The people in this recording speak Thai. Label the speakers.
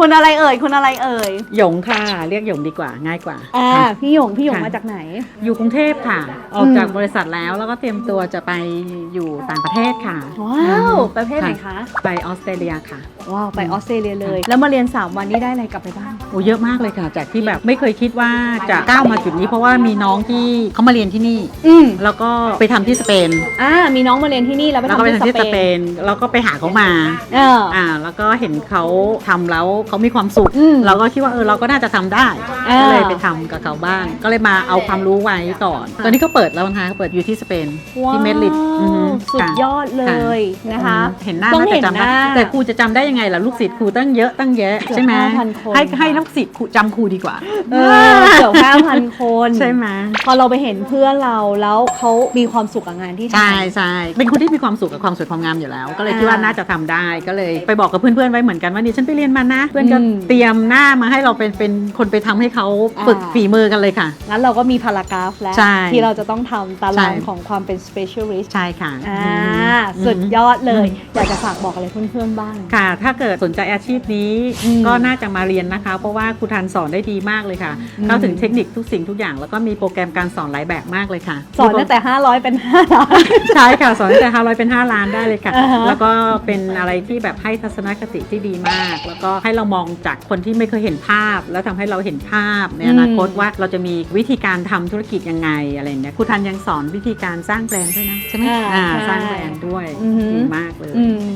Speaker 1: คุณอะไรเอ่ยคุณอะไรเอ่ย
Speaker 2: หยงค่ะ เรียกหยงดีกว่าง่ายกว่า
Speaker 1: อ่า
Speaker 2: ค่ะ
Speaker 1: พี่หยงพี่หยง
Speaker 2: ค่ะ
Speaker 1: มาจากไหน
Speaker 2: อยู่กรุงเทพค่ะ ออก
Speaker 1: อืม
Speaker 2: จากบริษัทแล้วแล้วก็เตรียมตัวจะไปอยู่ต่างประเทศค่ะ
Speaker 1: ว้าว
Speaker 2: อืม
Speaker 1: ประเภทไหนคะ
Speaker 2: ไปออสเตรเลียค่ะ
Speaker 1: ว้าวไปออสเตรเลียเลย แล้วมาเรียน 3 วันนี้ได้อะไรกลับไปบ้าง
Speaker 2: โอ้เยอะมากเลยค่ะ จากที่แบบไม่เคยคิดว่าจะก้าวมาจุดนี้ เพราะว่ามีน้องที่เขามาเรียนที่นี่
Speaker 1: อืม
Speaker 2: แล้วก็ไปทำที่สเปน
Speaker 1: อ่ามีน้องมาเรียนที่นี่แล้วไป
Speaker 2: แล้วก็
Speaker 1: ทำ
Speaker 2: ไป
Speaker 1: ที่
Speaker 2: ทำที่
Speaker 1: ส
Speaker 2: ส
Speaker 1: เป
Speaker 2: เป
Speaker 1: น
Speaker 2: นแล้วก็ไปหาเขามา
Speaker 1: เออ
Speaker 2: อ่า แล้วก็เห็นเขาทำแล้วเขามีความสุข
Speaker 1: อืม
Speaker 2: เราก็คิดว่าเออเราก็น่าจะทำได้
Speaker 1: อ่า
Speaker 2: ก็เลยไปทำกับเขาบ้าง ก็เลยมาเอาความรู้ไว้ก่อน ตอนนี้ก็เปิดแล้วนะคะเปิดอยู่ที่สเปนที่เมดริดอือฮึ
Speaker 1: สุด
Speaker 2: ค่ะ
Speaker 1: ยอดเลยนะคะ
Speaker 2: เห็นหน้า
Speaker 1: ต้อง
Speaker 2: น่า
Speaker 1: เห็
Speaker 2: จะ
Speaker 1: น
Speaker 2: จำ
Speaker 1: ห
Speaker 2: ได้
Speaker 1: น้า
Speaker 2: แต่ครูจะจำได้ยังไงล่ะลูกศิษย์ครูตั้งเยอะตั้งแยะ
Speaker 1: เกือบ
Speaker 2: ใช่ไหม
Speaker 1: 5,000คน
Speaker 2: ให้
Speaker 1: ค่ะ
Speaker 2: ให้ลูกศิษย์ครูจำครูดีกว่า
Speaker 1: เออเกือบห้าพันคน
Speaker 2: ใช่ไหม
Speaker 1: พอเราไปเห็นเพื่อนเราแล้วเขามีความสุขกับงานที่ทำ
Speaker 2: ใช่ใช่เป็นคนที่มีความสุขกับความสวยความงามอยู่แล้ว ก็เลยคิดว่า
Speaker 1: อ่า
Speaker 2: น่าจะทำได้ก็เลยไปบอกกับเพื่อนๆไว้เหมือนกันว่านี่ฉันไปเรียนมานะ เพื่อนก็
Speaker 1: อืม
Speaker 2: เตรียมหน้ามาให้เราเป็นเป็นคนไปทำให้เขาฝึก
Speaker 1: อ่า
Speaker 2: ฝีมือกันเลยค่ะ
Speaker 1: งั้นเราก็มีพารากราฟแล้ว
Speaker 2: ใช่
Speaker 1: ที่เราจะต้องทำตาราง
Speaker 2: ใช่
Speaker 1: ของความเป็น specialist
Speaker 2: ใช่ค่ะ
Speaker 1: อ่า
Speaker 2: อืม
Speaker 1: สุดยอดเลย
Speaker 2: อืม
Speaker 1: อยากจะฝากบอกอะไรเพื่อนๆบ้าง
Speaker 2: ค่ะ ถ้าเกิดสนใจอาชีพนี้
Speaker 1: อืม
Speaker 2: ก็น่าจะมาเรียนนะคะ เพราะว่าครูทันสอนได้ดีมากเลยค่ะ
Speaker 1: อืม
Speaker 2: เข้าถึงเทคนิคทุกสิ่งทุกอย่าง แล้วก็มีโปรแกรมการสอนหลายแบบมากเลยค่ะ
Speaker 1: สอนตั้งแต่ 500 เป็น5ล้าน
Speaker 2: ใช่ค่ะ สอนตั้งแต่500เป็น 5 ล้านได้เลยค่ะ
Speaker 1: อ่าฮะ
Speaker 2: แล้วก็เป็นอะไรที่แบบให้ทัศนคติที่ดีมาก แล้วก็ให้เรามองจากคนที่ไม่เคยเห็นภาพ แล้วทำให้เราเห็นภาพในอนาคตว่าเราจะมีวิธีการทำธุรกิจยังไงอะไรอย่างเงี้ยครูทันยังสอนวิธีการสร้างแบรนด์ด้วยนะใช่ไหม
Speaker 1: อ่า
Speaker 2: อ่า
Speaker 1: ใช่
Speaker 2: สร้างแบรนด์ด้วย
Speaker 1: อือหือ
Speaker 2: ดีมากเลย
Speaker 1: อืม